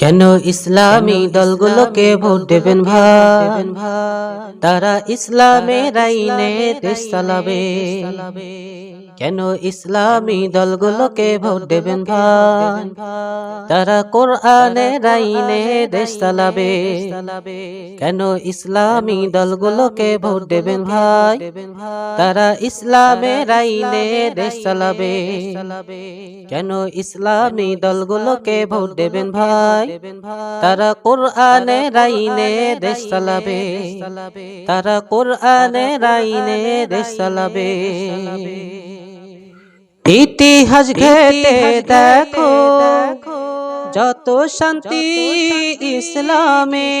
কেন ইসলামী দলগুলোকে ভোট দেবেন ভাই? তারা ইসলামের আইনে দেশ চালাবে। কেন ইসলামী দলগুলোকে ভোট দেবেন ভাই? তারা কোরআনের আইনে দেশ চালাবে। কেন ইসলামী দলগুলোকে ভোট দেবেন ভাই? তারা ইসলামের আইনে দেশ চালাবে। কেন ইসলামী দলগুলোকে ভোট দেবেন ভাই? তারা কোরআনের রাইনে দেশ চালাবে। তারা কোরআনের রাইনে দেশ চালাবে। ইতিহাস ঘেটে দেখো যত শান্তি ইসলামে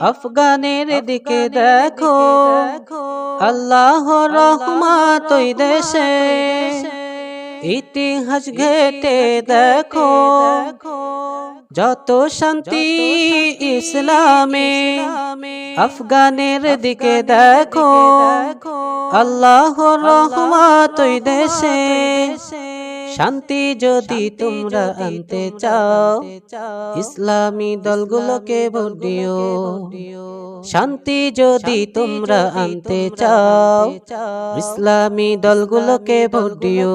আফগানের দিকে দেখো। আল্লাহ রহমাত দেশে। ইতিহাস ঘেটে দেখো। যত শান্তি ইসলামে আফগানের দিকে দেখো। আল্লাহ রহমাত দেশে। শান্তি যদি তোমরা আনতে চাও ইসলামী দলগুলোকে ভোট দিও। শান্তি যদি তোমরা আনতে চাও ইসলামী দলগুলোকে ভোট দিও।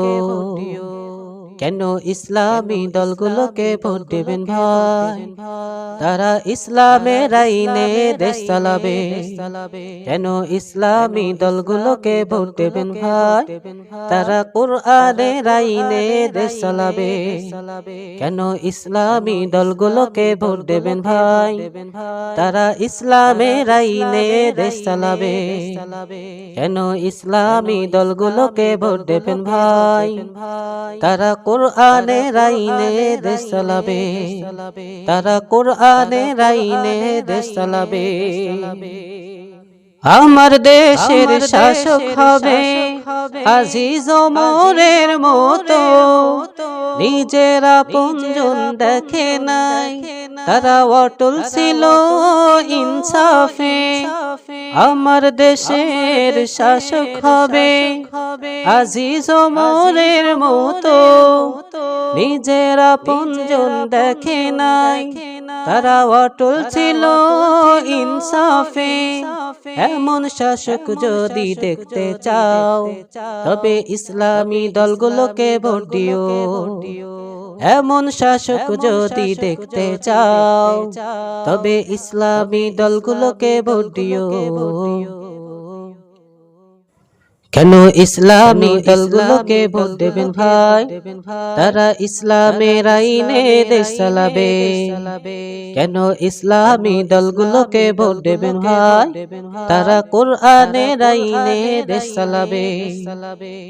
কেন ইসলামী দলগুলোকে ভোট দেবেন ভাই? তারা ইসলামের আইনে দেশ চালাবে। কেন ইসলামী দলগুলোকে ভোট দেবেন ভাই? তারা কোরআনের আইনে দেশ চালাবে। কেন ইসলামী দলগুলোকে ভোট দেবেন ভাই? তারা ইসলামের আইনে দেশ চালাবে। কেন ইসলামী দলগুলোকে ভোট দেবেন ভাই? তারা কোরআনের আইনে দেশ চালাবে। তারা কোরআনের আইনে দেশ চালাবে। আমার দেশের শাসক হবে। আজিজ মোরের মতো। নিজেরা পুঞ্জন দেখে নাই। তারা অটল ছিল ইনসাফে। আমার দেশের শাসক হবে। আজিজ মোরের মতো। নিজেরা পুঞ্জন দেখে নাই। তারা অটল ছিল ইনসাফে। এমন শাসক যদি দেখতে চাও তবে ইসলামী দলগুলোকে ভোট দিও। এমন শাসক যদি দেখতে চাও তবে ইসলামী দলগুলোকে ভোট দিও। কেন ইসলামী দলগুলোকে ভোট দেবেন ভাই? তারা ইসলামের আইনে দেশ চালাবে। কেন ইসলামী দলগুলোকে ভোট দেবেন ভাই? তারা কোরআনের আইনে দেশ চালাবে।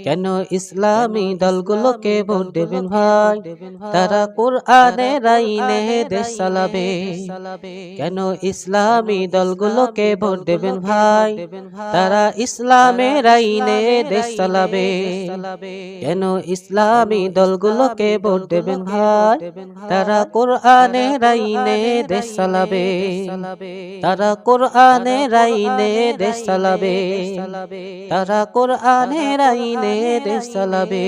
কেন ইসলামী দলগুলোকে ভোট দেবেন ভাই? তারা কোরআনের আইনে দেশ চালাবে। কেন ইসলামী দলগুলোকে ভোট দেবেন ভাই? তারা ইসলামের আইনে দেশ চালাবে। কেন ইসলামী দলগুলোকে ভোট দেবেন ভাই? তারা কোরআনে রাইনে দেশ চালাবে। তারা কোরআনে রাইনে দেশ চালাবে। তারা কোরআনে রাইনে দেশ চালাবে।